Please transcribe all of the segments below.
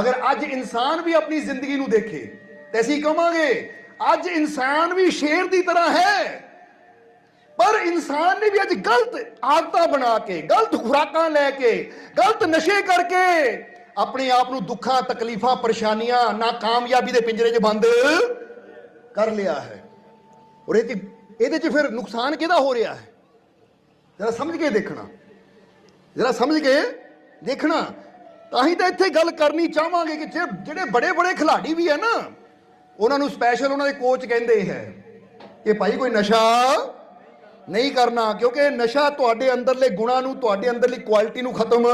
ਅਗਰ ਅੱਜ ਇਨਸਾਨ ਵੀ ਆਪਣੀ ਜ਼ਿੰਦਗੀ ਨੂੰ ਦੇਖੇ, ਤੇ ਅਸੀਂ ਕਹਾਂਗੇ ਅੱਜ ਇਨਸਾਨ ਵੀ ਸ਼ੇਰ ਦੀ ਤਰ੍ਹਾਂ ਹੈ। ਪਰ ਇਨਸਾਨ ਨੇ ਵੀ ਅੱਜ ਗਲਤ ਆਦਤਾਂ ਬਣਾ ਕੇ, ਗਲਤ ਖੁਰਾਕਾਂ ਲੈ ਕੇ, ਗਲਤ ਨਸ਼ੇ ਕਰਕੇ ਆਪਣੇ ਆਪ ਨੂੰ ਦੁੱਖਾਂ, ਤਕਲੀਫਾਂ, ਪਰੇਸ਼ਾਨੀਆਂ ਨਾਕਾਮਯਾਬੀ ਦੇ ਪਿੰਜਰੇ 'ਚ ਬੰਦ ਕਰ ਲਿਆ ਹੈ। ਔਰ ਇਹ 'ਚ ਇਹਦੇ 'ਚ ਫਿਰ ਨੁਕਸਾਨ ਕਿਹਦਾ ਹੋ ਰਿਹਾ ਹੈ? ਜਰਾ ਸਮਝ ਕੇ ਦੇਖਣਾ। ਜਰਾ ਸਮਝ ਕੇ ਦੇਖਣਾ। ਤਾਂ ਹੀ ਤਾਂ ਇੱਥੇ ਗੱਲ ਕਰਨੀ ਚਾਹਾਂਗੇ ਕਿ ਜਿਹੜੇ ਬੜੇ ਬੜੇ ਖਿਲਾੜੀ ਵੀ ਹੈ ਨਾ, ਉਹਨਾਂ ਨੂੰ ਸਪੈਸ਼ਲ ਉਹਨਾਂ ਦੇ ਕੋਚ ਕਹਿੰਦੇ ਹੈ ਕਿ ਭਾਈ ਕੋਈ ਨਸ਼ਾ ਨਹੀਂ ਕਰਨਾ, ਕਿਉਂਕਿ ਨਸ਼ਾ ਤੁਹਾਡੇ ਅੰਦਰਲੇ ਗੁਣਾਂ ਨੂੰ, ਤੁਹਾਡੇ ਅੰਦਰਲੀ ਕੁਆਲਿਟੀ ਨੂੰ ਖਤਮ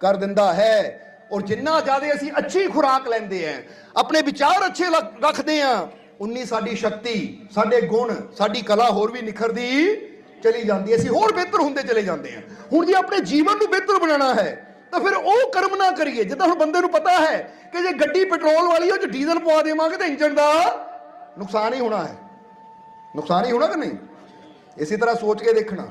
ਕਰ ਦਿੰਦਾ ਹੈ। ਔਰ ਜਿੰਨਾ ਜ਼ਿਆਦਾ ਅਸੀਂ ਅੱਛੀ ਖੁਰਾਕ ਲੈਂਦੇ ਆ ਆਪਣੇ ਵਿਚਾਰ ਅੱਛੇ ਲ- ਰੱਖਦੇ ਆ ਉਨੀ ਸਾਡੀ ਸ਼ਕਤੀ, ਸਾਡੇ ਗੁਣ, ਸਾਡੀ ਕਲਾ ਹੋਰ ਵੀ ਨਿਖਰਦੀ ਚਲੀ ਜਾਂਦੀ ਅਸੀਂ ਹੋਰ ਬਿਹਤਰ ਹੁੰਦੇ ਚਲੇ ਜਾਂਦੇ ਆ ਹੁਣ ਜੇ ਆਪਣੇ ਜੀਵਨ ਨੂੰ ਬਿਹਤਰ ਬਣਾਉਣਾ ਹੈ ਤਾਂ ਫਿਰ ਉਹ ਕਰਮ ਨਾ ਕਰੀਏ। ਜਿੱਦਾਂ ਹੁਣ ਬੰਦੇ ਨੂੰ ਪਤਾ ਹੈ ਕਿ ਜੇ ਗੱਡੀ ਪੈਟਰੋਲ ਵਾਲੀ ਉਹ ਚ ਡੀਜ਼ਲ ਪਵਾ ਦੇਵਾਂਗੇ ਤਾਂ ਇੰਜਣ ਦਾ ਨੁਕਸਾਨ ਹੀ ਹੋਣਾ ਹੈ। ਨੁਕਸਾਨ ਹੀ ਹੋਣਾ ਕਿ ਨਹੀਂ? ਇਸੇ ਤਰ੍ਹਾਂ ਸੋਚ ਕੇ ਦੇਖਣਾ।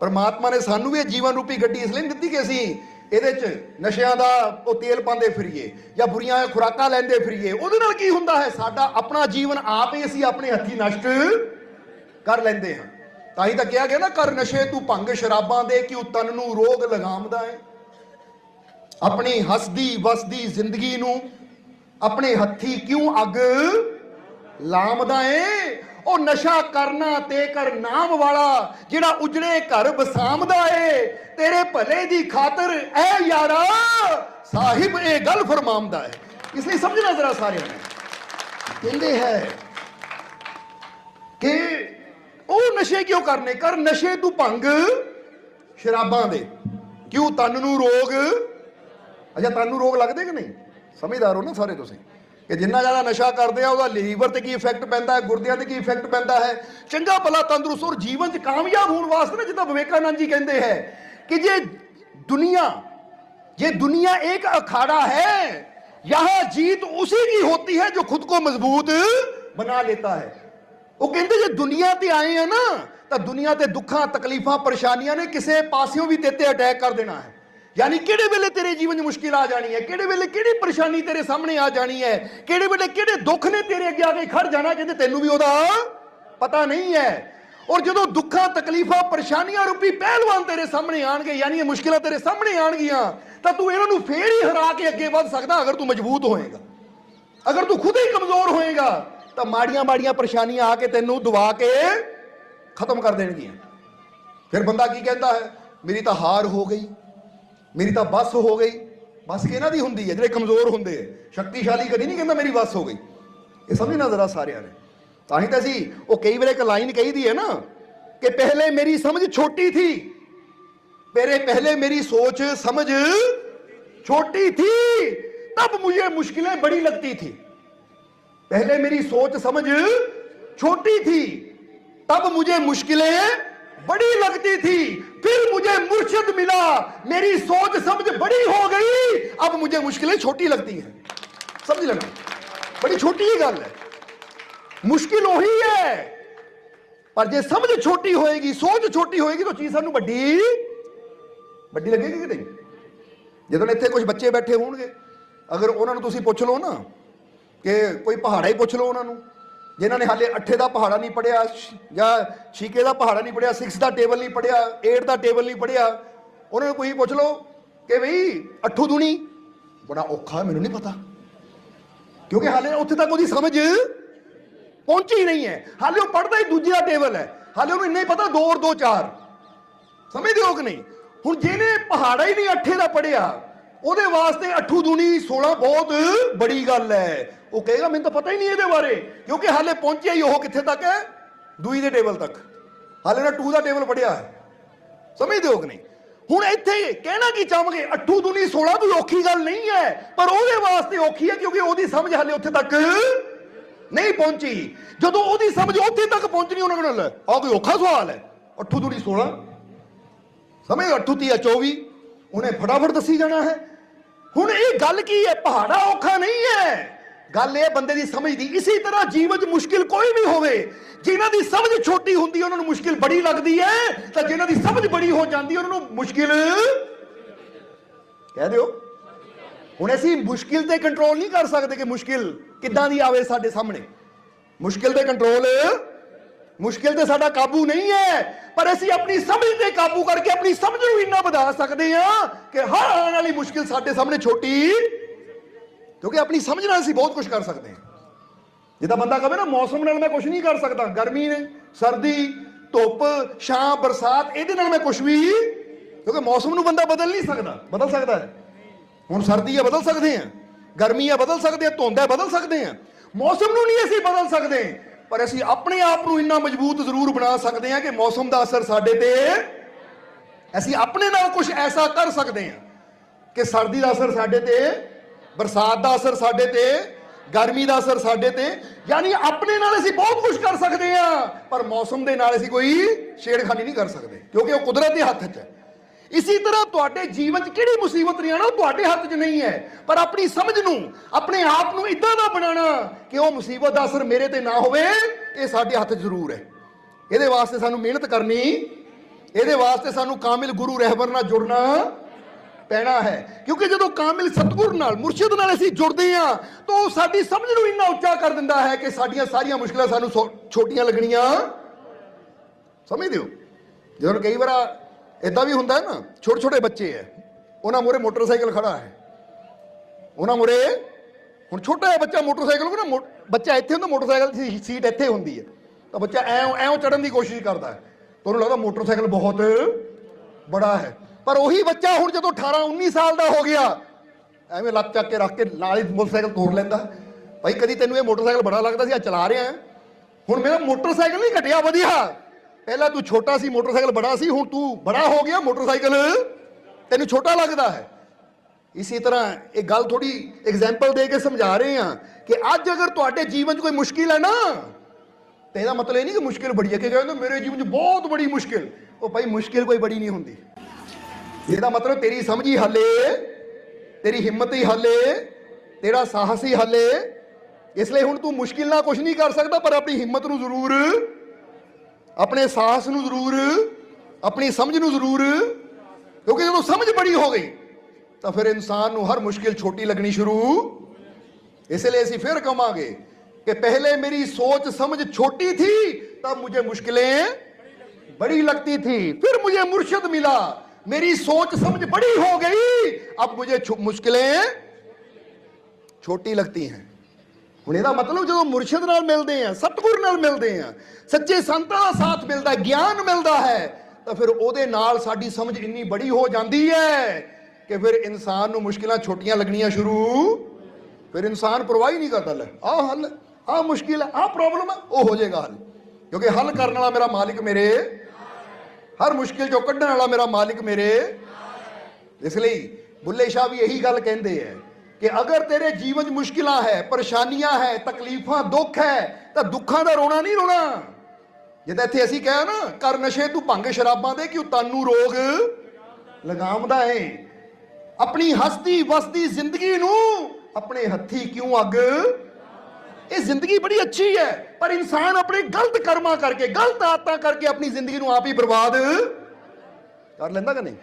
ਪਰਮਾਤਮਾ ਨੇ ਸਾਨੂੰ ਵੀ ਇਹ ਜੀਵਨ ਰੂਪੀ ਗੱਡੀ ਇਸ ਲਈ ਨਹੀਂ ਦਿੱਤੀ ਕਿ ਅਸੀਂ ਇਹਦੇ 'ਚ ਨਸ਼ਿਆਂ ਦਾ ਉਹ ਤੇਲ ਪਾਉਂਦੇ ਫਿਰੀਏ ਜਾਂ ਬੁਰੀਆਂ ਖੁਰਾਕਾਂ ਲੈਂਦੇ ਫਿਰੀਏ। ਉਹਦੇ ਨਾਲ ਕੀ ਹੁੰਦਾ ਹੈ? ਸਾਡਾ ਆਪਣਾ ਜੀਵਨ ਆਪ ਹੀ ਅਸੀਂ ਆਪਣੇ ਹੱਥੀ ਨਸ਼ਟ ਕਰ ਲੈਂਦੇ ਹਾਂ। ਤਾਂ ਹੀ ਤਾਂ ਕਿਹਾ ਗਿਆ ਨਾ, ਕਰ ਨਸ਼ੇ ਤੂੰ ਭੰਗ ਸ਼ਰਾਬਾਂ ਦੇ ਕਿ ਤਨ ਨੂੰ ਰੋਗ ਲਗਾਮਦਾ ਹੈ ਆਪਣੀ ਹੱਸਦੀ ਵਸਦੀ ਜ਼ਿੰਦਗੀ ਨੂੰ ਆਪਣੇ ਹੱਥੀ ਕਿਉਂ ਅੱਗ ਲਾਮਦਾ ਏ? ਉਹ ਨਸ਼ਾ ਕਰਨਾ ਤੇ ਕਰ ਨਾਮ ਵਾਲਾ ਜਿਹੜਾ ਉਜੜੇ ਘਰ ਬਸਾਮਦਾ ਏ। ਤੇਰੇ ਭਲੇ ਦੀ ਖਾਤਰ ਐ ਯਾਰਾ, ਸਾਹਿਬ ਇਹ ਗੱਲ ਫਰਮਾਉਂਦਾ ਹੈ ਇਸ ਲਈ ਸਮਝਣਾ ਜ਼ਰਾ ਸਾਰਿਆਂ ਨੇ। ਕਹਿੰਦੇ ਹੈ ਕਿ ਉਹ ਨਸ਼ੇ ਕਿਉਂ ਕਰਨੇ? ਕਰ ਨਸ਼ੇ ਤੂੰ ਭੰਗ ਸ਼ਰਾਬਾਂ ਦੇ। ਕਿਉਂ ਤਨ ਨੂੰ ਰੋਗ ਅੱਛਾ ਤੁਹਾਨੂੰ ਰੋਗ ਲੱਗਦੇ ਕਿ ਨਹੀਂ ਸਮਝਦਾਰ ਹੋ ਨਾ ਸਾਰੇ ਤੁਸੀਂ ਕਿ ਜਿੰਨਾ ਜ਼ਿਆਦਾ ਨਸ਼ਾ ਕਰਦੇ ਆ ਉਹਦਾ ਲੀਵਰ ਤੇ ਕੀ ਇਫੈਕਟ ਪੈਂਦਾ ਹੈ ਗੁਰਦਿਆਂ ਤੇ ਕੀ ਇਫੈਕਟ ਪੈਂਦਾ ਹੈ ਚੰਗਾ ਭਲਾ ਤੰਦਰੁਸਤ ਔਰ ਜੀਵਨ 'ਚ ਕਾਮਯਾਬ ਹੋਣ ਵਾਸਤੇ ਨਾ ਜਿੱਦਾਂ ਵਿਵੇਕਾਨੰਦ ਜੀ ਕਹਿੰਦੇ ਹੈ ਕਿ ਜੇ ਦੁਨੀਆ ये दुनिया एक अखाड़ा है यहां जीत उसी की होती है जो खुद को मजबूत बना लेता है ਉਹ ਕਹਿੰਦੇ ਜੇ ਦੁਨੀਆ ਤੇ ਆਏ ਆ ਨਾ ਤਾਂ ਦੁਨੀਆ ਤੇ ਦੁੱਖਾਂ ਤਕਲੀਫਾਂ ਪਰੇਸ਼ਾਨੀਆਂ ਨੇ ਕਿਸੇ ਪਾਸਿਓਂ ਵੀ ਤੇਤੇ ਅਟੈਕ ਕਰ ਦੇਣਾ ਹੈ ਯਾਨੀ ਕਿਹੜੇ ਵੇਲੇ ਤੇਰੇ ਜੀਵਨ 'ਚ ਮੁਸ਼ਕਿਲ ਆ ਜਾਣੀ ਹੈ? ਕਿਹੜੇ ਵੇਲੇ ਕਿਹੜੀ ਪਰੇਸ਼ਾਨੀ ਤੇਰੇ ਸਾਹਮਣੇ ਆ ਜਾਣੀ ਹੈ? ਕਿਹੜੇ ਵੇਲੇ ਕਿਹੜੇ ਦੁੱਖ ਨੇ ਤੇਰੇ ਅੱਗੇ ਆ ਕੇ ਖੜ ਜਾਣਾ ਕਹਿੰਦੇ ਤੈਨੂੰ ਵੀ ਉਹਦਾ ਪਤਾ ਨਹੀਂ ਹੈ? ਔਰ ਜਦੋਂ ਦੁੱਖਾਂ, ਤਕਲੀਫਾਂ, ਪਰੇਸ਼ਾਨੀਆਂ ਰੂਪੀ ਪਹਿਲਵਾਨ ਤੇਰੇ ਸਾਹਮਣੇ ਆਣਗੇ, ਯਾਨੀ ਇਹ ਮੁਸ਼ਕਿਲਾਂ ਤੇਰੇ ਸਾਹਮਣੇ ਆਣਗੀਆਂ, ਤਾਂ ਤੂੰ ਇਹਨਾਂ ਨੂੰ ਫੇਰ ਹੀ ਹਰਾ ਕੇ ਅੱਗੇ ਵੱਧ ਸਕਦਾ ਅਗਰ ਤੂੰ ਮਜ਼ਬੂਤ ਹੋਏਗਾ। ਅਗਰ ਤੂੰ ਖੁਦ ਹੀ ਕਮਜ਼ੋਰ ਹੋਏਗਾ, ਤਾਂ ਮਾੜੀਆਂ ਮਾੜੀਆਂ ਪਰੇਸ਼ਾਨੀਆਂ ਆ ਕੇ ਤੈਨੂੰ ਦਵਾ ਕੇ ਖਤਮ ਕਰ ਦੇਣਗੀਆਂ। ਫਿਰ ਬੰਦਾ ਕੀ ਕਹਿੰਦਾ ਹੈ? ਮੇਰੀ ਤਾਂ ਹਾਰ ਹੋ ਗਈ। ਮੇਰੀ ਤਾਂ ਬਸ ਹੋ ਗਈ ਬਸ ਕਿਹਨਾਂ ਦੀ ਹੁੰਦੀ ਹੈ ਜਿਹੜੇ ਕਮਜ਼ੋਰ ਹੁੰਦੇ ਆ ਸ਼ਕਤੀਸ਼ਾਲੀ ਕਦੀ ਨਹੀਂ ਕਹਿੰਦਾ ਮੇਰੀ ਬਸ ਹੋ ਗਈ ਇਹ ਸਮਝਣਾ ਜ਼ਰਾ ਸਾਰਿਆਂ ਨੇ ਤਾਂ ਹੀ ਤਾਂ ਅਸੀਂ ਉਹ ਕਈ ਵਾਰ ਇੱਕ ਲਾਈਨ ਕਹੀਦੀ ਹੈ ਨਾ ਕਿ ਪਹਿਲੇ ਮੇਰੀ ਸਮਝ ਛੋਟੀ ਥੀ मेरे पहले मेरी सोच समझ छोटी थी तब मुझे मुश्किलें बड़ी लगती थी पहले मेरी सोच समझ छोटी थी तब मुझे मुश्किलें बड़ी लगती थी फिर मुझे मुर्शिद मिला मेरी सोच समझ बड़ी हो गई अब मुझे मुश्किलें छोटी लगती हैं समझ लेना बड़ी छोटी ही गल है ਮੁਸ਼ਕਿਲ ਉਹੀ ਹੈ ਪਰ ਜੇ ਸਮਝ ਛੋਟੀ ਹੋਏਗੀ ਸੋਚ ਛੋਟੀ ਹੋਏਗੀ ਤਾਂ ਚੀਜ਼ ਸਾਨੂੰ ਵੱਡੀ ਵੱਡੀ ਲੱਗੇਗੀ ਕਿ ਨਹੀਂ ਜਦੋਂ ਇੱਥੇ ਕੁਝ ਬੱਚੇ ਬੈਠੇ ਹੋਣਗੇ ਅਗਰ ਉਹਨਾਂ ਨੂੰ ਤੁਸੀਂ ਪੁੱਛ ਲਓ ਨਾ ਕਿ ਕੋਈ ਪਹਾੜਾ ਹੀ ਪੁੱਛ ਲਓ ਉਹਨਾਂ ਨੂੰ ਜਿਨ੍ਹਾਂ ਨੇ ਹਾਲੇ ਅੱਠੇ ਦਾ ਪਹਾੜਾ ਨਹੀਂ ਪੜਿਆ ਜਾਂ ਛੀਕੇ ਦਾ ਪਹਾੜਾ ਨਹੀਂ ਪੜਿਆ 6 ਦਾ ਟੇਬਲ ਨਹੀਂ ਪੜਿਆ 8 ਦਾ ਟੇਬਲ ਨਹੀਂ ਪੜਿਆ ਉਹਨਾਂ ਨੂੰ ਕੋਈ ਪੁੱਛ ਲਓ ਕਿ ਬਈ ਅੱਠੂ ਦੁਨੀ ਬੜਾ ਔਖਾ, ਮੈਨੂੰ ਨਹੀਂ ਪਤਾ। ਕਿਉਂਕਿ ਹਾਲੇ ਉੱਥੇ ਤੱਕ ਉਹਦੀ ਸਮਝ ਪਹੁੰਚੀ ਨਹੀਂ ਹੈ। ਹਾਲੇ ਉਹ ਪੜਦਾ ਹੀ ਦੂਜੇ ਦਾ ਟੇਬਲ ਹੈ। ਹਾਲੇ ਉਹਨੂੰ ਇੰਨਾ ਹੀ ਪਤਾ 2 ਔਰ 2 4 ਸਮਝਦੇ ਹੋ ਕਿ ਨਹੀਂ? ਹੁਣ ਜਿਹਨੇ ਪਹਾੜਾ ਹੀ ਨਹੀਂ ਅੱਠੇ ਦਾ ਪੜਿਆ ਉਹਦੇ ਵਾਸਤੇ ਅੱਠੂ ਦੂਣੀ 16 ਬਹੁਤ ਬੜੀ ਗੱਲ ਹੈ। ਉਹ ਕਹੇਗਾ, ਮੈਨੂੰ ਤਾਂ ਪਤਾ ਹੀ ਨਹੀਂ ਇਹਦੇ ਬਾਰੇ, ਕਿਉਂਕਿ ਹਾਲੇ ਪਹੁੰਚਿਆ ਹੀ ਉਹ ਕਿੱਥੇ ਤੱਕ ਹੈ? ਦੂਈ ਦੇ ਟੇਬਲ ਤੱਕ। ਹਾਲੇ ਨਾ 2 ਦਾ ਟੇਬਲ ਪੜਿਆ ਹੈ। ਸਮਝਦੇ ਹੋ ਕਿ ਨਹੀਂ? ਹੁਣ ਇੱਥੇ ਕਹਿਣਾ ਕੀ ਚਾਹਾਂਗੇ? ਅੱਠੂ ਦੂਣੀ 16 ਕੋਈ ਔਖੀ ਗੱਲ ਨਹੀਂ ਹੈ, ਪਰ ਉਹਦੇ ਵਾਸਤੇ ਔਖੀ ਹੈ, ਕਿਉਂਕਿ ਉਹਦੀ ਸਮਝ ਹਾਲੇ ਉੱਥੇ ਤੱਕ ਨਹੀਂ ਪਹੁੰਚੀ। ਜਦੋਂ ਉਹਦੀ ਸਮਝ ਉੱਥੇ ਤੱਕ ਪਹੁੰਚਣੀ ਉਹਨਾਂ ਕੋਲ ਆ ਕੋਈ ਔਖਾ ਸਵਾਲ ਹੈ। ਅੱਠੂ ਦੂਣੀ 16 ਸਮਝ, ਅੱਠੂ ਤੀਆ 24 ਉਹਨੇ ਫਟਾਫਟ ਦੱਸੀ ਜਾਣਾ ਹੈ। ਹੁਣ ਇਹ ਗੱਲ ਕੀ ਹੈ? ਪਹਾੜਾ ਔਖਾ ਨਹੀਂ ਹੈ। ਗੱਲ ਇਹ ਬੰਦੇ ਦੀ ਸਮਝ ਦੀ ਇਸੇ ਤਰ੍ਹਾਂ ਜੀਵਨ 'ਚ ਮੁਸ਼ਕਿਲ ਕੋਈ ਵੀ ਹੋਵੇ, ਜਿਨ੍ਹਾਂ ਦੀ ਸਮਝ ਛੋਟੀ ਹੁੰਦੀ, ਉਹਨਾਂ ਨੂੰ ਮੁਸ਼ਕਿਲ ਬੜੀ ਲੱਗਦੀ ਹੈ, ਤਾਂ ਜਿਨ੍ਹਾਂ ਦੀ ਸਮਝ ਬੜੀ ਹੋ ਜਾਂਦੀ, ਉਹਨਾਂ ਨੂੰ ਮੁਸ਼ਕਿਲ ਕਹਿ ਦਿਓ। ਹੁਣ ਅਸੀਂ ਮੁਸ਼ਕਿਲ ਤੇ ਕੰਟਰੋਲ ਨਹੀਂ ਕਰ ਸਕਦੇ ਕਿ ਮੁਸ਼ਕਿਲ ਕਿੱਦਾਂ ਦੀ ਆਵੇ ਸਾਡੇ ਸਾਹਮਣੇ। ਮੁਸ਼ਕਿਲ ਤੇ ਕੰਟਰੋਲ ਮੁਸ਼ਕਿਲ ਤੇ ਸਾਡਾ ਕਾਬੂ ਨਹੀਂ ਹੈ, ਪਰ ਅਸੀਂ ਆਪਣੀ ਸਮਝ ਤੇ ਕਾਬੂ ਕਰਕੇ ਆਪਣੀ ਸਮਝ ਨੂੰ ਇੰਨਾ ਵਧਾ ਸਕਦੇ ਹਾਂ ਕਿ ਹਰ ਆਉਣ ਵਾਲੀ ਮੁਸ਼ਕਿਲ ਸਾਡੇ ਸਾਹਮਣੇ ਛੋਟੀ, ਕਿਉਂਕਿ ਆਪਣੀ ਸਮਝ ਨਾਲ ਅਸੀਂ ਬਹੁਤ ਕੁਝ ਕਰ ਸਕਦੇ ਹਾਂ। ਜਿੱਦਾਂ ਬੰਦਾ ਕਹੇ ਨਾ, ਮੌਸਮ ਨਾਲ ਮੈਂ ਕੁਝ ਨਹੀਂ ਕਰ ਸਕਦਾ, ਗਰਮੀ ਨੇ, ਸਰਦੀ, ਧੁੱਪ, ਛਾਂ, ਬਰਸਾਤ, ਇਹਦੇ ਨਾਲ ਮੈਂ ਕੁਝ ਵੀ, ਕਿਉਂਕਿ ਮੌਸਮ ਨੂੰ ਬੰਦਾ ਬਦਲ ਨਹੀਂ ਸਕਦਾ, ਬਦਲ ਸਕਦਾ ਹੈ। ਹੁਣ ਸਰਦੀ ਹੈ ਬਦਲ ਸਕਦੇ ਹਾਂ, ਗਰਮੀ ਹੈ ਬਦਲ ਸਕਦੇ ਹਾਂ, ਧੁੰਦ ਹੈ ਬਦਲ ਸਕਦੇ ਹਾਂ। ਮੌਸਮ ਨੂੰ ਨਹੀਂ ਅਸੀਂ ਬਦਲ ਸਕਦੇ। ਪਰ ਅਸੀਂ ਆਪਣੇ ਆਪ ਨੂੰ ਇੰਨਾ ਮਜ਼ਬੂਤ ਜ਼ਰੂਰ ਬਣਾ ਸਕਦੇ ਹਾਂ ਕਿ ਮੌਸਮ ਦਾ ਅਸਰ ਸਾਡੇ ਤੇ ਅਸੀਂ ਆਪਣੇ ਨਾਲ ਕੁਝ ਐਸਾ ਕਰ ਸਕਦੇ ਹਾਂ ਕਿ ਸਰਦੀ ਦਾ ਅਸਰ ਸਾਡੇ ਤੇ, ਬਰਸਾਤ ਦਾ ਅਸਰ ਸਾਡੇ ਤੇ, ਗਰਮੀ ਦਾ ਅਸਰ ਸਾਡੇ ਤੇ, ਯਾਨੀ ਆਪਣੇ ਨਾਲ ਅਸੀਂ ਬਹੁਤ ਕੁਝ ਕਰ ਸਕਦੇ ਹਾਂ, ਪਰ ਮੌਸਮ ਦੇ ਨਾਲ ਅਸੀਂ ਕੋਈ ਛੇੜਖਾਨੀ ਨਹੀਂ ਕਰ ਸਕਦੇ, ਕਿਉਂਕਿ ਉਹ ਕੁਦਰਤ ਦੇ ਹੱਥ 'ਚ ਹੈ। ਇਸੇ ਤਰ੍ਹਾਂ ਤੁਹਾਡੇ ਜੀਵਨ 'ਚ ਕਿਹੜੀ ਮੁਸੀਬਤ ਨਹੀਂ ਆਣਾ ਉਹ ਤੁਹਾਡੇ ਹੱਥ 'ਚ ਨਹੀਂ ਹੈ। ਪਰ ਆਪਣੀ ਸਮਝ ਨੂੰ, ਆਪਣੇ ਆਪ ਨੂੰ ਇਦਾਂ ਦਾ ਬਣਾਉਣਾ ਕਿ ਉਹ ਮੁਸੀਬਤ ਦਾ ਅਸਰ ਮੇਰੇ ਤੇ ਨਾ ਹੋਵੇ, ਇਹ ਸਾਡੇ ਹੱਥ 'ਚ ਜ਼ਰੂਰ ਹੈ। ਇਹਦੇ ਵਾਸਤੇ ਸਾਨੂੰ ਮਿਹਨਤ ਕਰਨੀ, ਇਹਦੇ ਵਾਸਤੇ ਸਾਨੂੰ ਕਾਮਿਲ ਗੁਰੂ ਰਹਿਬਰ ਨਾਲ ਜੁੜਨਾ ਪੈਣਾ ਹੈ। ਕਿਉਂਕਿ ਜਦੋਂ ਕਾਮਿਲ ਸਤਗੁਰ ਨਾਲ, ਮੁਰਸ਼ਿਦ ਨਾਲ ਅਸੀਂ ਜੁੜਦੇ ਹਾਂ, ਤਾਂ ਉਹ ਸਾਡੀ ਸਮਝ ਨੂੰ ਇੰਨਾ ਉੱਚਾ ਕਰ ਦਿੰਦਾ ਹੈ ਕਿ ਸਾਡੀਆਂ ਸਾਰੀਆਂ ਮੁਸ਼ਕਲਾਂ ਸਾਨੂੰ ਸੌ- ਛੋਟੀਆਂ ਲੱਗਣੀਆਂ। ਸਮਝਦੇ ਹੋ? ਜਦੋਂ ਕਈ ਵਾਰ ਇਦਾਂ ਵੀ ਹੁੰਦਾ ਹੈ ਨਾ ਛੋਟੇ ਛੋਟੇ ਬੱਚੇ ਹੈ, ਉਹਨਾਂ ਮੂਹਰੇ ਮੋਟਰਸਾਈਕਲ ਖੜਾ ਹੈ। ਉਹਨਾਂ ਮੂਹਰੇ, ਹੁਣ ਛੋਟਾ ਜਿਹਾ ਬੱਚਾ ਮੋਟਰਸਾਈਕਲ ਕੋ ਨਾ, ਮੋ- ਬੱਚਾ ਇੱਥੇ ਹੁੰਦਾ, ਮੋਟਰਸਾਈਕਲ ਦੀ ਸੀਟ ਇੱਥੇ ਹੁੰਦੀ ਹੈ। ਤਾਂ ਬੱਚਾ ਐਂ ਐਂ ਚੜਨ ਦੀ ਕੋਸ਼ਿਸ਼ ਕਰਦਾ ਹੈ। ਤਾਂ ਲੱਗਦਾ ਮੋਟਰਸਾਈਕਲ ਬਹੁਤ ਬੜਾ ਹੈ। ਪਰ ਉਹੀ ਬੱਚਾ ਹੁਣ ਜਦੋਂ 18 19 ਸਾਲ ਦਾ ਹੋ ਗਿਆ, ਐਵੇਂ ਲੱਤ ਚੱਕ ਕੇ ਰੱਖ ਕੇ ਨਾਲ ਹੀ ਮੋਟਰਸਾਈਕਲ ਤੋੜ ਲੈਂਦਾ। ਭਾਈ ਕਦੀ ਤੈਨੂੰ ਇਹ ਮੋਟਰਸਾਈਕਲ ਬੜਾ ਲੱਗਦਾ ਸੀ ਆ ਚਲਾ ਰਿਹਾ ਹੁਣ ਮੇਰਾ ਮੋਟਰਸਾਈਕਲ ਨਹੀਂ ਘਟਿਆ, ਵਧੀਆ। ਪਹਿਲਾਂ ਤੂੰ ਛੋਟਾ ਸੀ, ਮੋਟਰਸਾਈਕਲ ਬੜਾ ਸੀ, ਹੁਣ ਤੂੰ ਬੜਾ ਹੋ ਗਿਆ ਮੋਟਰਸਾਈਕਲ। ਤੈਨੂੰ ਛੋਟਾ ਲੱਗਦਾ ਹੈ। ਇਸੇ ਤਰ੍ਹਾਂ ਇਹ ਗੱਲ ਥੋੜੀ ਐਗਜ਼ਾਮਪਲ ਦੇ ਕੇ ਸਮਝਾ ਰਹੇ ਹਾਂ ਕਿ ਅੱਜ ਅਗਰ ਤੁਹਾਡੇ ਜੀਵਨ 'ਚ ਕੋਈ ਮੁਸ਼ਕਿਲ ਹੈ ਨਾ, ਤੇ ਇਹਦਾ ਮਤਲਬ ਇਹ ਨਹੀਂ ਕਿ ਮੁਸ਼ਕਿਲ ਬੜੀ ਹੈ ਕਿ ਕਹਿੰਦੇ ਮੇਰੇ ਜੀਵਨ 'ਚ ਬਹੁਤ ਬੜੀ ਮੁਸ਼ਕਿਲ। ਉਹ ਭਾਈ ਮੁਸ਼ਕਿਲ ਕੋਈ ਬੜੀ ਨਹੀਂ ਹੁੰਦੀ। ਇਹਦਾ ਮਤਲਬ ਤੇਰੀ ਸਮਝ ਹੀ ਹੱਲੇ, ਤੇਰੀ ਹਿੰਮਤ ਹੀ ਹੱਲੇ, ਤੇਰਾ ਸਾਹਸ ਹੀ ਹੱਲੇ। ਇਸ ਲਈ ਹੁਣ ਤੂੰ ਮੁਸ਼ਕਿਲ ਨਾਲ ਕੁਝ ਨਹੀਂ ਕਰ ਸਕਦਾ, ਪਰ ਆਪਣੀ ਹਿੰਮਤ ਨੂੰ ਜ਼ਰੂਰ ਆਪਣੇ ਸਾਹਸ ਨੂੰ ਜ਼ਰੂਰ ਆਪਣੀ ਸਮਝ ਨੂੰ ਜ਼ਰੂਰ ਕਿਉਂਕਿ ਜਦੋਂ ਸਮਝ ਬੜੀ ਹੋ ਗਈ ਤਾਂ ਫਿਰ ਇਨਸਾਨ ਨੂੰ ਹਰ ਮੁਸ਼ਕਿਲ ਛੋਟੀ ਲੱਗਣੀ ਸ਼ੁਰੂ ਇਸ ਲਈ ਅਸੀਂ ਫਿਰ ਕਹਾਂਗੇ ਕਿ ਪਹਿਲੇ ਮੇਰੀ सोच समझ छोटी थी तब मुझे मुश्किलें बड़ी लगती थी फिर मुझे मुर्शिद मिला मेरी सोच समझ बड़ी हो गई अब मुझे छु- मुश्किलें ਛੋਟੀ ਲੱਗਦੀ ਹੈ ਹੁਣ ਇਹਦਾ ਮਤਲਬ ਜਦੋਂ ਮੁਰਸ਼ਿਦ ਨਾਲ ਮਿਲਦੇ ਆ, ਸਤਿਗੁਰ ਨਾਲ ਮਿਲਦੇ ਆ, ਸੱਚੇ ਸੰਤਾਂ ਦਾ ਸਾਥ ਮਿਲਦਾ, ਗਿਆਨ ਮਿਲਦਾ ਹੈ, ਤਾਂ ਫਿਰ ਉਹਦੇ ਨਾਲ ਸਾਡੀ ਸਮਝ ਇੰਨੀ ਬੜੀ ਹੋ ਜਾਂਦੀ ਹੈ ਕਿ ਫਿਰ ਇਨਸਾਨ ਨੂੰ ਮੁਸ਼ਕਿਲਾਂ ਛੋਟੀਆਂ ਲੱਗਣੀਆਂ ਸ਼ੁਰੂ। ਫਿਰ ਇਨਸਾਨ ਪਰਵਾਹ ਹੀ ਨਹੀਂ ਕਰਦਾ, ਲੈ, ਆਹ ਹੱਲ, ਆਹ ਮੁਸ਼ਕਿਲ ਹੈ, ਆਹ ਪ੍ਰੋਬਲਮ ਉਹ ਹੋ ਜਾਏਗਾ ਹੱਲ। ਕਿਉਂਕਿ ਹੱਲ ਕਰਨ ਵਾਲਾ ਮੇਰਾ ਮਾਲਿਕ ਮੇਰੇ। ਹਰ ਮੁਸ਼ਕਿਲ ਚੋਂ ਕੱਢਣ ਵਾਲਾ ਮੇਰਾ ਮਾਲਿਕ ਮੇਰੇ। ਇਸ ਲਈ ਬੁੱਲੇ ਸ਼ਾਹ ਵੀ ਇਹੀ ਗੱਲ ਕਹਿੰਦੇ ਹੈ ਕਿ ਅਗਰ ਤੇਰੇ ਜੀਵਨ 'ਚ ਮੁਸ਼ਕਿਲਾਂ ਹੈ, ਪਰੇਸ਼ਾਨੀਆਂ ਹੈ, ਤਕਲੀਫਾਂ, ਦੁੱਖ ਹੈ, ਤਾਂ ਦੁੱਖਾਂ ਦਾ ਰੋਣਾ ਨਹੀਂ ਰੋਣਾ। ਜਿੱਦਾਂ ਇੱਥੇ ਅਸੀਂ ਕਹਾਂ ਨਾ, ਕਰ ਨਸ਼ੇ, ਤੂੰ ਭੰਗ ਸ਼ਰਾਬਾਂ ਦੇ ਕਿ ਤਾਨੂੰ ਰੋਗ ਲਗਾਮਦਾ ਹੈ ਆਪਣੀ ਹਸਤੀ ਵਸਦੀ ਜ਼ਿੰਦਗੀ ਨੂੰ ਆਪਣੇ ਹੱਥੀ ਕਿਉਂ ਅੱਗ? ਇਹ ਜ਼ਿੰਦਗੀ ਬੜੀ ਅੱਛੀ ਹੈ, ਪਰ ਇਨਸਾਨ ਆਪਣੇ ਗਲਤ ਕਰਮਾਂ ਕਰਕੇ, ਗਲਤ ਆਦਤਾਂ ਕਰਕੇ ਆਪਣੀ ਜ਼ਿੰਦਗੀ ਨੂੰ ਆਪ ਹੀ ਬਰਬਾਦ ਕਰ ਲੈਂਦਾ ਕਿ ਨਹੀਂ?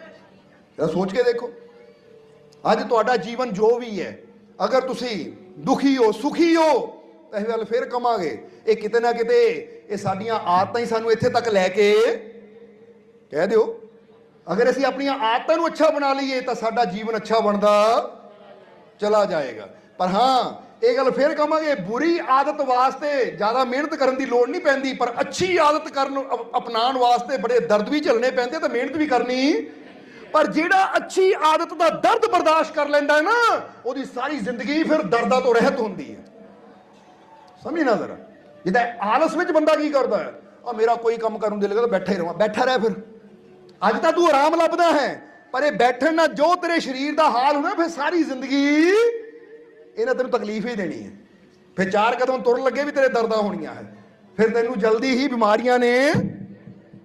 ਜਰਾ ਸੋਚ ਕੇ ਦੇਖੋ। ਅੱਜ ਤੁਹਾਡਾ ਜੀਵਨ ਜੋ ਵੀ ਹੈ, ਅਗਰ ਤੁਸੀਂ ਦੁਖੀ ਹੋ, ਸੁਖੀ ਹੋ, ਤਾਂ ਇਹ ਗੱਲ ਫਿਰ ਕਮਾਂਗੇ ਇਹ ਕਿਤੇ ਨਾ ਕਿਤੇ ਇਹ ਸਾਡੀਆਂ ਆਦਤਾਂ ਹੀ ਸਾਨੂੰ ਇੱਥੇ ਤੱਕ ਲੈ ਕੇ ਕਹਿ ਦਿਓ। ਅਗਰ ਅਸੀਂ ਆਪਣੀਆਂ ਆਦਤਾਂ ਨੂੰ ਅੱਛਾ ਬਣਾ ਲਈਏ, ਤਾਂ ਸਾਡਾ ਜੀਵਨ ਅੱਛਾ ਬਣਦਾ, ਚਲਾ ਜਾਏਗਾ। ਪਰ ਹਾਂ, ਇਹ ਗੱਲ ਫਿਰ ਕਹਾਂਗੇ ਬੁਰੀ ਆਦਤ ਵਾਸਤੇ ਜ਼ਿਆਦਾ ਮਿਹਨਤ ਕਰਨ ਦੀ ਲੋੜ ਨਹੀਂ ਪੈਂਦੀ, ਪਰ ਅੱਛੀ ਆਦਤ ਕਰਨ ਅਪਣਾਉਣ ਵਾਸਤੇ ਬੜੇ ਦਰਦ ਵੀ ਝੱਲਣੇ ਪੈਂਦੇ ਤਾਂ ਮਿਹਨਤ ਵੀ ਕਰਨੀ ਪਰ ਜਿਹੜਾ ਅੱਛੀ ਆਦਤ ਦਾ ਦਰਦ ਬਰਦਾਸ਼ਤ ਕਰ ਲੈਂਦਾ ਹੈ ਨਾ, ਉਹਦੀ ਸਾਰੀ ਜ਼ਿੰਦਗੀ ਫਿਰ ਦਰਦਾਂ ਤੋਂ ਰਹਿਤ ਹੁੰਦੀ ਹੈ। ਸਮਝਣਾ ਜ਼ਰਾ। ਜਿੱਦਾਂ ਆਲਸ ਵਿੱਚ ਬੰਦਾ ਕੀ ਕਰਦਾ ਹੈ? ਆ ਮੇਰਾ ਕੋਈ ਕੰਮ ਕਰਨ ਨੂੰ ਦਿਲ ਬੈਠਾ ਹੀ ਰਹਾਂ, ਬੈਠਾ ਰਹਿ ਫਿਰ। ਅੱਜ ਤਾਂ ਤੂੰ ਆਰਾਮ ਲੱਭਦਾ ਹੈ, ਪਰ ਇਹ ਬੈਠਣ ਨਾਲ ਜੋ ਤੇਰੇ ਸਰੀਰ ਦਾ ਹਾਲ ਹੋਣਾ, ਫਿਰ ਸਾਰੀ ਜ਼ਿੰਦਗੀ ਇਹਨਾਂ ਤੈਨੂੰ ਤਕਲੀਫ ਹੀ ਦੇਣੀ ਹੈ। ਫਿਰ ਚਾਰ ਕਦਮ ਤੁਰਨ ਲੱਗੇ ਵੀ ਤੇਰੇ ਦਰਦਾਂ ਹੋਣੀਆਂ ਹੈ। ਫਿਰ ਤੈਨੂੰ ਜਲਦੀ ਹੀ ਬਿਮਾਰੀਆਂ ਨੇ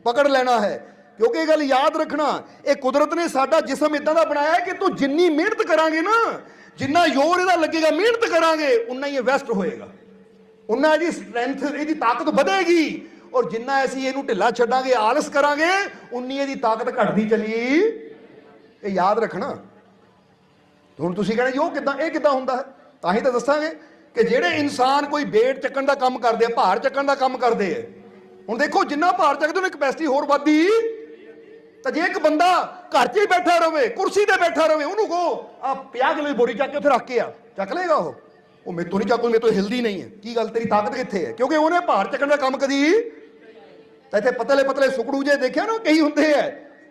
ਪਕੜ ਲੈਣਾ ਹੈ। ਕਿਉਂਕਿ ਇਹ ਗੱਲ ਯਾਦ ਰੱਖਣਾ, ਇਹ ਕੁਦਰਤ ਨੇ ਸਾਡਾ ਜਿਸਮ ਇਦਾਂ ਦਾ ਬਣਾਇਆ ਹੈ ਕਿ ਤੂੰ ਜਿੰਨੀ ਮਿਹਨਤ ਕਰਾਂਗੇ ਨਾ, ਜਿੰਨਾ ਜ਼ੋਰ ਇਹਦਾ ਲੱਗੇਗਾ, ਮਿਹਨਤ ਕਰਾਂਗੇ, ਉਨਾ ਹੀ ਇਹ ਵੈਸਟ ਹੋਏਗਾ। ਉਨਾ ਇਹਦੀ ਸਟਰੈਂਥ ਇਹਦੀ ਤਾਕਤ ਵਧੇਗੀ। ਔਰ ਜਿੰਨਾ ਅਸੀਂ ਇਹਨੂੰ ਢਿੱਲਾ ਛੱਡਾਂਗੇ, ਆਲਸ ਕਰਾਂਗੇ, ਉਨੀ ਇਹਦੀ ਤਾਕਤ ਘਟਦੀ ਚਲੀ। ਇਹ ਯਾਦ ਰੱਖਣਾ। ਹੁਣ ਤੁਸੀਂ ਕਹਿੰਦੇ ਜੀ, ਉਹ ਕਿਦਾਂ, ਇਹ ਕਿਦਾਂ ਹੁੰਦਾ ਹੈ? ਤਾਂ ਹੀ ਤਾਂ ਦੱਸਾਂਗੇ ਕਿ ਜਿਹੜੇ ਇਨਸਾਨ ਕੋਈ ਵੇਟ ਚੱਕਣ ਦਾ ਕੰਮ ਕਰਦੇ ਆ, ਭਾਰ ਚੱਕਣ ਦਾ ਕੰਮ ਕਰਦੇ ਆ, ਹੁਣ ਦੇਖੋ ਜਿੰਨਾ ਭਾਰ ਚੱਕਦੇ ਉਹਨੇ ਕਪੈਸਿਟੀ ਹੋਰ ਵੱਧਦੀ। ਤਾਂ ਜੇ ਇੱਕ ਬੰਦਾ ਘਰ 'ਚ ਹੀ ਬੈਠਾ ਰਵੇ, ਕੁਰਸੀ ਤੇ ਬੈਠਾ ਰਵੇ, ਉਹਨੂੰ ਕਹੋ ਆ 50 ਕਿਲੋ ਦੀ ਬੋਰੀ ਚੱਕ ਕੇ ਉੱਥੇ ਰੱਖ ਕੇ ਆ, ਚੱਕ ਲੇਗਾ ਉਹ? ਉਹ ਮੇਰੇ ਤੋਂ ਨਹੀਂ ਚੱਕੂ, ਮੇਰੇ ਤੋਂ ਹਿਲਦੀ ਨਹੀਂ ਹੈ। ਕੀ ਗੱਲ, ਤੇਰੀ ਤਾਕਤ ਕਿੱਥੇ ਹੈ? ਕਿਉਂਕਿ ਉਹਨੇ ਭਾਰ ਚੱਕਣ ਦਾ ਕੰਮ ਕਦੀ ਤਾਂ ਇੱਥੇ ਪਤਲੇ ਪਤਲੇ ਸੁਕੜੂ ਜੇ ਦੇਖਿਆ ਨਾ, ਕਈ ਹੁੰਦੇ ਐ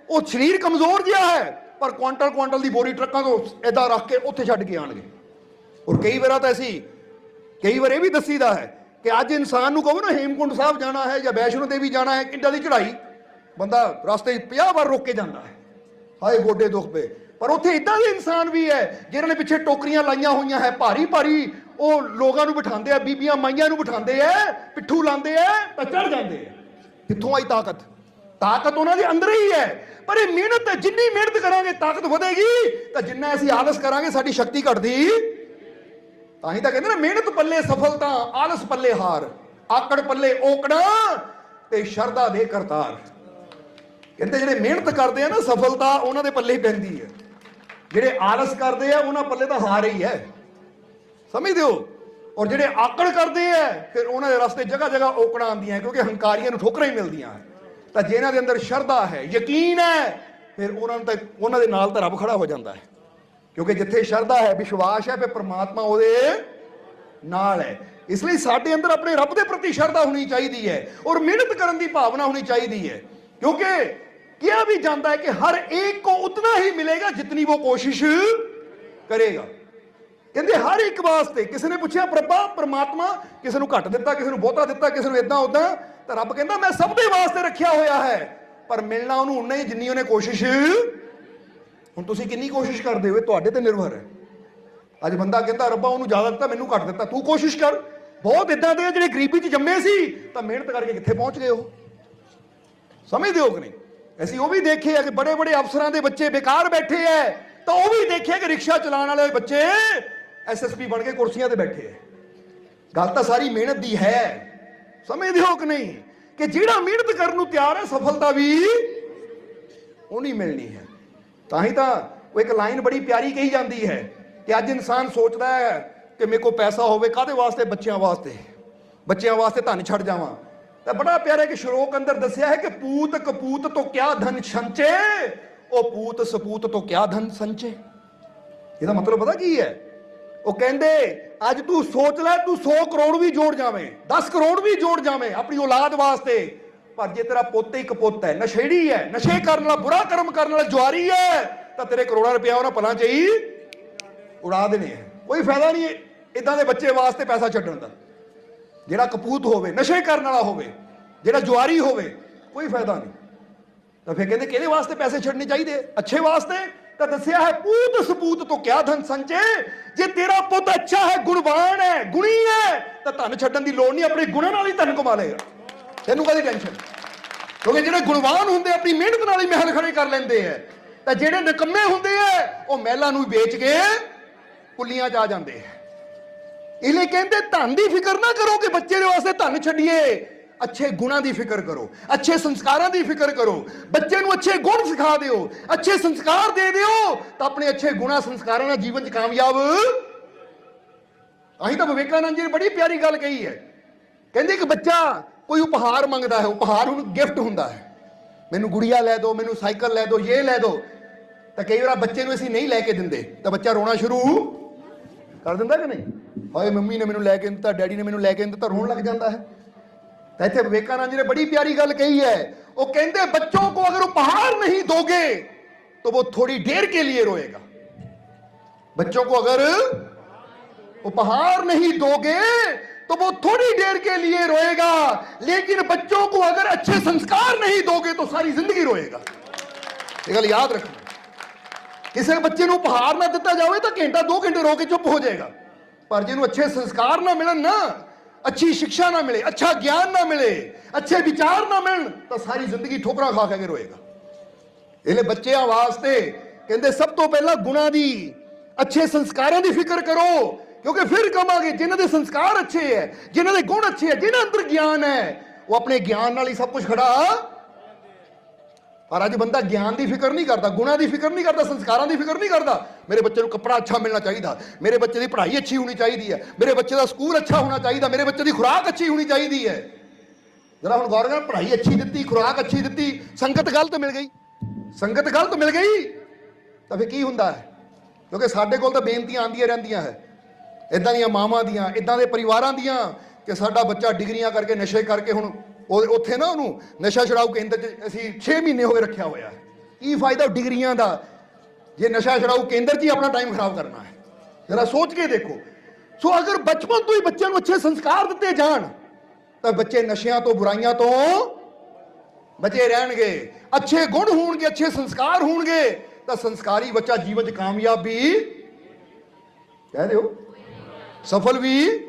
ਉਹ ਸਰੀਰ ਕਮਜ਼ੋਰ ਜਿਹਾ ਹੈ, ਪਰ ਕੁਆਂਟਲ ਕੁਆਂਟਲ ਦੀ ਬੋਰੀ ਟਰੱਕਾਂ ਤੋਂ ਏਦਾਂ ਰੱਖ ਕੇ ਉੱਥੇ ਛੱਡ ਕੇ ਆਣਗੇ ਔਰ ਕਈ ਵਾਰਾਂ ਤਾਂ ਅਸੀਂ, ਕਈ ਵਾਰ ਇਹ ਵੀ ਦੱਸੀਦਾ ਹੈ ਕਿ ਅੱਜ ਇਨਸਾਨ ਨੂੰ ਕਹੋ ਨਾ ਹੇਮਕੁੰਡ ਸਾਹਿਬ ਜਾਣਾ ਹੈ ਜਾਂ ਵੈਸ਼ਨੋ ਦੇਵੀ ਜਾਣਾ ਹੈ ਕਿੰਨਾ ਦੀ ਚੜ੍ਹਾਈ। ਬੰਦਾ ਰਸਤੇ 'ਚ 50 ਵਾਰ ਰੁਕ ਕੇ ਜਾਂਦਾ ਹੈ। ਹਾਏ ਗੋਡੇ ਦੁਖ ਪਏ ਪਰ ਉੱਥੇ ਇਦਾਂ ਦੇ ਇਨਸਾਨ ਵੀ ਹੈ ਜਿਨ੍ਹਾਂ ਨੇ ਪਿੱਛੇ ਟੋਕਰੀਆਂ ਲਾਈਆਂ ਹੋਈਆਂ ਹੈ, ਭਾਰੀ ਭਾਰੀ। ਉਹ ਲੋਕਾਂ ਨੂੰ ਬਿਠਾਉਂਦੇ ਆ, ਬੀਬੀਆਂ ਮਾਈਆਂ ਨੂੰ ਬਿਠਾਉਂਦੇ ਆ, ਪਿੱਠੂ ਲਾਉਂਦੇ ਆ, ਤਾਂ ਚੜ ਜਾਂਦੇ ਆ। ਕਿੱਥੋਂ ਆਈ ਤਾਕਤ? ਤਾਕਤ ਉਹਨਾਂ ਦੇ ਅੰਦਰ ਹੀ ਹੈ। ਪਰ ਇਹ ਮਿਹਨਤ ਹੈ ਜਿੰਨੀ ਮਿਹਨਤ ਕਰਾਂਗੇ, ਤਾਕਤ ਵਧੇਗੀ। ਤਾਂ ਜਿੰਨਾ ਅਸੀਂ ਆਲਸ ਕਰਾਂਗੇ, ਸਾਡੀ ਸ਼ਕਤੀ ਘਟਦੀ। ਤਾਂ ਹੀ ਤਾਂ ਕਹਿੰਦੇ ਨਾ, ਮਿਹਨਤ ਪੱਲੇ ਸਫਲਤਾ, ਆਲਸ ਪੱਲੇ ਹਾਰ। ਆਕੜ ਪੱਲੇ ਔਕੜਾ ਤੇ ਸ਼ਰਧਾ ਦੇ ਕਰਤਾਰ। ਕਹਿੰਦੇ ਜਿਹੜੇ ਮਿਹਨਤ ਕਰਦੇ ਆ ਨਾ, ਸਫਲਤਾ ਉਹਨਾਂ ਦੇ ਪੱਲੇ ਹੀ ਪੈਂਦੀ ਹੈ। ਜਿਹੜੇ ਆਲਸ ਕਰਦੇ ਆ, ਉਹਨਾਂ ਪੱਲੇ ਤਾਂ ਹਾਰ ਹੀ ਹੈ। ਸਮਝਦੇ ਹੋ? ਔਰ ਜਿਹੜੇ ਆਕੜ ਕਰਦੇ ਆ, ਫਿਰ ਉਹਨਾਂ ਦੇ ਰਸਤੇ ਜਗ੍ਹਾ ਜਗ੍ਹਾ ਔਕੜਾਂ ਆਉਂਦੀਆਂ ਕਿਉਂਕਿ ਹੰਕਾਰੀਆਂ ਨੂੰ ਠੋਕਰਾਂ ਹੀ ਮਿਲਦੀਆਂ ਤਾਂ ਜਿਨ੍ਹਾਂ ਦੇ ਅੰਦਰ ਸ਼ਰਧਾ ਹੈ, ਯਕੀਨ ਹੈ, ਫਿਰ ਉਹਨਾਂ ਨੂੰ ਤਾਂ, ਉਹਨਾਂ ਦੇ ਨਾਲ ਤਾਂ ਰੱਬ ਖੜਾ ਹੋ ਜਾਂਦਾ ਹੈ। ਕਿਉਂਕਿ ਜਿੱਥੇ ਸ਼ਰਧਾ ਹੈ, ਵਿਸ਼ਵਾਸ ਹੈ, ਫਿਰ ਪ੍ਰਮਾਤਮਾ ਉਹਦੇ ਨਾਲ ਹੈ। ਇਸ ਲਈ ਸਾਡੇ ਅੰਦਰ ਆਪਣੇ ਰੱਬ ਦੇ ਪ੍ਰਤੀ ਸ਼ਰਧਾ ਹੋਣੀ ਚਾਹੀਦੀ ਹੈ, ਔਰ ਮਿਹਨਤ ਕਰਨ ਦੀ ਭਾਵਨਾ ਹੋਣੀ ਚਾਹੀਦੀ ਹੈ। ਕਿਉਂਕਿ ਕਿਹਾ ਵੀ ਜਾਂਦਾ ਹੈ ਕਿ ਹਰ ਇੱਕ ਕੋ ਉਤਨਾ ਹੀ ਮਿਲੇਗਾ ਜਿਤਨੀ ਉਹ ਕੋਸ਼ਿਸ਼ ਕਰੇਗਾ। ਕਹਿੰਦੇ ਹਰ ਇੱਕ ਵਾਸਤੇ ਕਿਸੇ ਨੇ ਪੁੱਛਿਆ, ਪ੍ਰਭਾ, ਪ੍ਰਮਾਤਮਾ, ਕਿਸੇ ਨੂੰ ਘੱਟ ਦਿੱਤਾ, ਕਿਸੇ ਨੂੰ ਬਹੁਤਾ ਦਿੱਤਾ, ਕਿਸੇ ਨੂੰ ਇਦਾਂ ਉਦਾਂ ਤਾਂ ਰੱਬ ਕਹਿੰਦਾ, ਮੈਂ ਸਭ ਦੇ ਵਾਸਤੇ ਰੱਖਿਆ ਹੋਇਆ ਹੈ, ਪਰ ਮਿਲਣਾ ਉਹਨੂੰ ਉਨਾ ਹੀ ਜਿੰਨੀ ਉਹਨੇ ਕੋਸ਼ਿਸ਼ ਹੁਣ ਤੁਸੀਂ ਕਿੰਨੀ ਕੋਸ਼ਿਸ਼ ਕਰਦੇ ਹੋ ਤੁਹਾਡੇ ਤੇ ਨਿਰਭਰ ਹੈ। ਅੱਜ ਬੰਦਾ ਕਹਿੰਦਾ, ਰੱਬਾ, ਉਹਨੂੰ ਜ਼ਿਆਦਾ ਦਿੱਤਾ, ਮੈਨੂੰ ਘੱਟ ਦਿੱਤਾ, ਤੂੰ ਕੋਸ਼ਿਸ਼ ਕਰ। ਬਹੁਤ ਇਦਾਂ ਦੇ ਜਿਹੜੇ ਗਰੀਬੀ 'ਚ ਜੰਮੇ ਸੀ, ਤਾਂ ਮਿਹਨਤ ਕਰਕੇ ਕਿੱਥੇ ਪਹੁੰਚ ਗਏ ਉਹ? ਸਮਝਦੇ ਹੋ ਕਿ ਨਹੀਂ? ਅਸੀਂ ਉਹ ਵੀ ਦੇਖੇ ਆ ਕਿ ਬੜੇ ਬੜੇ ਅਫਸਰਾਂ ਦੇ ਬੱਚੇ ਬੇਕਾਰ ਬੈਠੇ ਐ। ਤਾਂ ਉਹ ਵੀ ਦੇਖਿਆ ਕਿ ਰਿਕਸ਼ਾ ਚਲਾਉਣ ਵਾਲੇ ਬੱਚੇ ਐਸਐਸਪੀ ਬਣ ਕੇ ਕੁਰਸੀਆਂ ਤੇ ਬੈਠੇ ਐ। ਗੱਲ ਤਾਂ ਸਾਰੀ ਮਿਹਨਤ ਦੀ ਹੈ। ਸਮਝਦੇ ਹੋ ਕਿ ਨਹੀਂ? ਕਿ ਜਿਹੜਾ ਮਿਹਨਤ ਕਰਨ ਨੂੰ ਤਿਆਰ ਹੈ ਸਫਲਤਾ ਵੀ ਉਹ ਨਹੀਂ ਮਿਲਣੀ ਹੈ। ਤਾਂ ਹੀ ਤਾਂ ਉਹ ਇੱਕ ਲਾਈਨ ਬੜੀ ਪਿਆਰੀ ਕਹੀ ਜਾਂਦੀ ਹੈ ਕਿ ਅੱਜ ਇਨਸਾਨ ਸੋਚਦਾ ਹੈ ਕਿ ਮੇਰੇ ਕੋਲ ਪੈਸਾ ਹੋਵੇ ਕਾਦੇ ਵਾਸਤੇ? ਬੱਚਿਆਂ ਵਾਸਤੇ। ਬੱਚਿਆਂ ਵਾਸਤੇ ਧਨ ਛੱਡ ਜਾਵਾਂ। ਤਾਂ ਬੜਾ ਪਿਆਰਾ ਕਿ ਸ਼ਲੋਕ ਅੰਦਰ ਦੱਸਿਆ ਹੈ ਕਿ ਪੂਤ ਕਪੂਤ ਤੋਂ ਕਿਆ ਧਨ ਸੰਚੇ ਉਹ ਪੂਤ ਸਪੂਤ ਤੋਂ ਕਿਆ ਧਨ ਸੰਚੇ? ਇਹਦਾ ਮਤਲਬ ਪਤਾ ਕੀ ਹੈ? ਉਹ ਕਹਿੰਦੇ, ਅੱਜ ਤੂੰ ਸੋਚ ਲੈ, ਤੂੰ 100 ਕਰੋੜ ਵੀ ਜੋੜ ਜਾਵੇਂ 10 ਕਰੋੜ ਵੀ ਜੋੜ ਜਾਵੇਂ ਆਪਣੀ ਔਲਾਦ ਵਾਸਤੇ। ਪਰ ਜੇ ਤੇਰਾ ਪੁੱਤ ਇੱਕ ਪੁੱਤ ਹੈ ਨਸ਼ੇੜੀ ਹੈ, ਨਸ਼ੇ ਕਰਨ ਵਾਲਾ, ਬੁਰਾ ਕਰਮ ਕਰਨ ਵਾਲਾ ਜੁਆਰੀ ਹੈ, ਤਾਂ ਤੇਰੇ ਕਰੋੜਾਂ ਰੁਪਇਆ ਉਹਨਾਂ ਪਲਾਂ 'ਚ ਹੀ ਉਡਾ ਦੇਣੇ ਆ ਕੋਈ ਫਾਇਦਾ ਨਹੀਂ ਇਦਾਂ ਦੇ ਬੱਚੇ ਵਾਸਤੇ ਪੈਸਾ ਛੱਡਣ ਦਾ। ਜਿਹੜਾ ਕਪੂਤ ਹੋਵੇ, ਨਸ਼ੇ ਕਰਨ ਵਾਲਾ ਹੋਵੇ, ਜਿਹੜਾ ਜੁਆਰੀ ਹੋਵੇ, ਕੋਈ ਫਾਇਦਾ ਨਹੀਂ। ਤਾਂ ਫਿਰ ਕਹਿੰਦੇ, ਕਿਹਦੇ ਵਾਸਤੇ ਪੈਸੇ ਛੱਡਣੇ ਚਾਹੀਦੇ? ਅੱਛੇ ਵਾਸਤੇ? ਤਾਂ ਦੱਸਿਆ ਹੈ, ਪੂਤ ਸਪੂਤ ਤੋਂ ਕਿਆ ਧਨ ਸੰਚੇ? ਜੇ ਤੇਰਾ ਪੁੱਤ ਅੱਛਾ ਹੈ, ਗੁਣਵਾਨ ਹੈ, ਗੁਣੀ ਹੈ, ਤਾਂ ਧਨ ਛੱਡਣ ਦੀ ਲੋੜ ਨਹੀਂ, ਆਪਣੇ ਗੁਣਾਂ ਨਾਲ ਹੀ ਧਨ ਕਮਾ ਲਏਗਾ। ਤੈਨੂੰ ਕਾਹਦੀ ਟੈਨਸ਼ਨ ਕਿਉਂਕਿ ਜਿਹੜੇ ਗੁਣਵਾਨ ਹੁੰਦੇ, ਆਪਣੀ ਮਿਹਨਤ ਨਾਲ ਹੀ ਮਹਿਲ ਖੜੇ ਕਰ ਲੈਂਦੇ ਐ ਤਾਂ ਜਿਹੜੇ ਨਿਕੰਮੇ ਹੁੰਦੇ ਐ ਉਹ ਮਹਿਲਾਂ ਨੂੰ ਵੇਚ ਕੇ ਕੁੱਲੀਆਂ 'ਚ ਆ ਜਾਂਦੇ ਐ ਇਹ ਲਈ ਕਹਿੰਦੇ ਧਨ ਦੀ ਫਿਕਰ ਨਾ ਕਰੋ ਕਿ ਬੱਚੇ ਦੇ ਵਾਸਤੇ ਧਨ ਛੱਡੀਏ। ਅੱਛੇ ਗੁਣਾਂ ਦੀ ਫਿਕਰ ਕਰੋ, ਅੱਛੇ ਸੰਸਕਾਰਾਂ ਦੀ ਫਿਕਰ ਕਰੋ। ਬੱਚੇ ਨੂੰ ਅੱਛੇ ਗੁਣ ਸਿਖਾ ਦਿਓ, ਅੱਛੇ ਸੰਸਕਾਰ ਦੇ ਦਿਓ, ਤਾਂ ਆਪਣੇ ਅੱਛੇ ਗੁਣਾਂ ਸੰਸਕਾਰਾਂ ਨਾਲ ਜੀਵਨ 'ਚ ਕਾਮਯਾਬ। ਅਸੀਂ ਤਾਂ ਵਿਵੇਕਾਨੰਦ ਜੀ ਨੇ ਬੜੀ ਪਿਆਰੀ ਗੱਲ ਕਹੀ ਹੈ। ਕਹਿੰਦੇ ਕਿ ਬੱਚਾ ਕੋਈ ਉਪਹਾਰ ਮੰਗਦਾ ਹੈ, ਉਪਹਾਰ ਉਹਨੂੰ ਗਿਫਟ ਹੁੰਦਾ ਹੈ। ਮੈਨੂੰ ਗੁੜੀਆ ਲੈ ਦਿਓ ਮੈਨੂੰ ਸਾਈਕਲ ਲੈ ਦਿਓ ਇਹ ਲੈ ਦਿਓ ਤਾਂ ਕਈ ਵਾਰ ਬੱਚੇ ਨੂੰ ਅਸੀਂ ਨਹੀਂ ਲੈ ਕੇ ਦਿੰਦੇ, ਤਾਂ ਬੱਚਾ ਰੋਣਾ ਸ਼ੁਰੂ ਕਰ ਦਿੰਦਾ ਕਿ ਨਹੀਂ? ਹਾਏ ਮੰਮੀ ਨੇ ਮੈਨੂੰ ਲੈ ਕੇ ਦਿੱਤਾ ਡੈਡੀ ਨੇ ਮੈਨੂੰ ਲੈ ਕੇ ਦਿੱਤਾ ਰੋਣ ਲੱਗ ਜਾਂਦਾ ਹੈ ਤਾਂ ਇੱਥੇ ਵਿਵੇਕਾਨੰਦ ਜੀ ਨੇ ਬੜੀ ਪਿਆਰੀ ਗੱਲ ਕਹੀ ਹੈ ਉਹ ਕਹਿੰਦੇ ਬੱਚੋं को अगर उपहार नहीं दोगे तो वो थोड़ी देर के लिए रोएगा बच्चों को अगर उपहार नहीं दोगे तो वो थोड़ी देर के लिए रोएगा लेकिन बच्चों को अगर अच्छे संस्कार नहीं दोगे तो सारी जिंदगी रोएगा ये गल याद रखना ਕਿਸੇ ਬੱਚੇ ਨੂੰ ਉਪਹਾਰ ਨਾ ਦਿੱਤਾ ਜਾਵੇ ਤਾਂ ਘੰਟਾ 2 ਘੰਟੇ ਰੋ ਕੇ ਚੁੱਪ ਹੋ ਜਾਏਗਾ ਪਰ ਜਿਹਨੂੰ ਅੱਛੇ ਸੰਸਕਾਰ ਨਾ ਮਿਲਣ ਨਾ, ਅੱਛੀ ਸਿੱਖਿਆ ਨਾ ਮਿਲੇ, ਅੱਛਾ ਗਿਆਨ ਨਾ ਮਿਲੇ, ਅੱਛੇ ਵਿਚਾਰ ਨਾ ਮਿਲਣ, ਤਾਂ ਸਾਰੀ ਜ਼ਿੰਦਗੀ ਠੋਕਰਾਂ ਖਾ ਕੇ ਰੋਏਗਾ। ਇਹਲੇ ਬੱਚਿਆਂ ਵਾਸਤੇ ਕਹਿੰਦੇ, ਸਭ ਤੋਂ ਪਹਿਲਾਂ ਗੁਣਾਂ ਦੀ, ਅੱਛੇ ਸੰਸਕਾਰਾਂ ਦੀ ਫਿਕਰ ਕਰੋ, ਕਿਉਂਕਿ ਫਿਰ ਕਮਾਂਗੇ। ਜਿਨ੍ਹਾਂ ਦੇ ਸੰਸਕਾਰ ਅੱਛੇ ਹੈ, ਜਿਨ੍ਹਾਂ ਦੇ ਗੁਣ ਅੱਛੇ ਹੈ, ਜਿਨ੍ਹਾਂ ਅੰਦਰ ਗਿਆਨ ਹੈ, ਉਹ ਆਪਣੇ ਗਿਆਨ ਨਾਲ ਹੀ ਸਭ ਕੁਝ ਖੜਾ ਪਰ ਅੱਜ ਬੰਦਾ ਗਿਆਨ ਦੀ ਫਿਕਰ ਨਹੀਂ ਕਰਦਾ, ਗੁਣਾਂ ਦੀ ਫਿਕਰ ਨਹੀਂ ਕਰਦਾ, ਸੰਸਕਾਰਾਂ ਦੀ ਫਿਕਰ ਨਹੀਂ ਕਰਦਾ। ਮੇਰੇ ਬੱਚੇ ਨੂੰ ਕੱਪੜਾ ਅੱਛਾ ਮਿਲਣਾ ਚਾਹੀਦਾ। ਮੇਰੇ ਬੱਚੇ ਦੀ ਪੜ੍ਹਾਈ ਅੱਛੀ ਹੋਣੀ ਚਾਹੀਦੀ ਹੈ। ਮੇਰੇ ਬੱਚੇ ਦਾ ਸਕੂਲ ਅੱਛਾ ਹੋਣਾ ਚਾਹੀਦਾ। ਮੇਰੇ ਬੱਚੇ ਦੀ ਖੁਰਾਕ ਅੱਛੀ ਹੋਣੀ ਚਾਹੀਦੀ ਹੈ। ਜਰਾ ਹੁਣ ਗੌਰ ਕਰ, ਪੜ੍ਹਾਈ ਅੱਛੀ ਦਿੱਤੀ, ਖੁਰਾਕ ਅੱਛੀ ਦਿੱਤੀ, ਸੰਗਤ ਗਲਤ ਮਿਲ ਗਈ। ਸੰਗਤ ਗਲਤ ਮਿਲ ਗਈ? ਤਾਂ ਫਿਰ ਕੀ ਹੁੰਦਾ ਹੈ? ਕਿਉਂਕਿ ਸਾਡੇ ਕੋਲ ਤਾਂ ਬੇਨਤੀਆਂ ਆਉਂਦੀਆਂ ਰਹਿੰਦੀਆਂ ਹੈ। ਇਦਾਂ ਦੀਆਂ ਮਾਵਾਂ ਦੀਆਂ ਇਦਾਂ ਦੇ ਪਰਿਵਾਰਾਂ ਦੀਆਂ ਕਿ ਸਾਡਾ ਬੱਚਾ ਡਿਗਰੀਆਂ ਕਰਕੇ, ਨਸ਼ੇ ਕਰਕੇ ਹੁਣ ਉਹ ਉੱਥੇ ਨਾ ਉਹਨੂੰ ਨਸ਼ਾ ਛੁਡਾਊ ਕੇਂਦਰ 'ਚ ਅਸੀਂ 6 ਮਹੀਨੇ ਹੋਏ ਰੱਖਿਆ ਹੋਇਆ। ਕੀ ਫਾਇਦਾ ਡਿਗਰੀਆਂ ਦਾ? ਜੇ ਨਸ਼ਾ ਛੁਡਾਊ ਕੇਂਦਰ 'ਚ ਹੀ ਆਪਣਾ ਟਾਈਮ ਖਰਾਬ ਕਰਨਾ ਹੈ। ਜਰਾ ਸੋਚ ਕੇ ਦੇਖੋ। ਸੋ ਅਗਰ ਬਚਪਨ ਤੋਂ ਹੀ ਬੱਚਿਆਂ ਨੂੰ ਅੱਛੇ ਸੰਸਕਾਰ ਦਿੱਤੇ ਜਾਣ, ਤਾਂ ਬੱਚੇ ਨਸ਼ਿਆਂ ਤੋਂ, ਬੁਰਾਈਆਂ ਤੋਂ ਬਚੇ ਰਹਿਣਗੇ। ਅੱਛੇ ਗੁਣ ਹੋਣਗੇ, ਅੱਛੇ ਸੰਸਕਾਰ ਹੋਣਗੇ, ਤਾਂ ਸੰਸਕਾਰੀ ਬੱਚਾ ਜੀਵਨ 'ਚ ਕਾਮਯਾਬ ਵੀ ਕਹਿ ਦਿਓ ਸਫਲ ਵੀ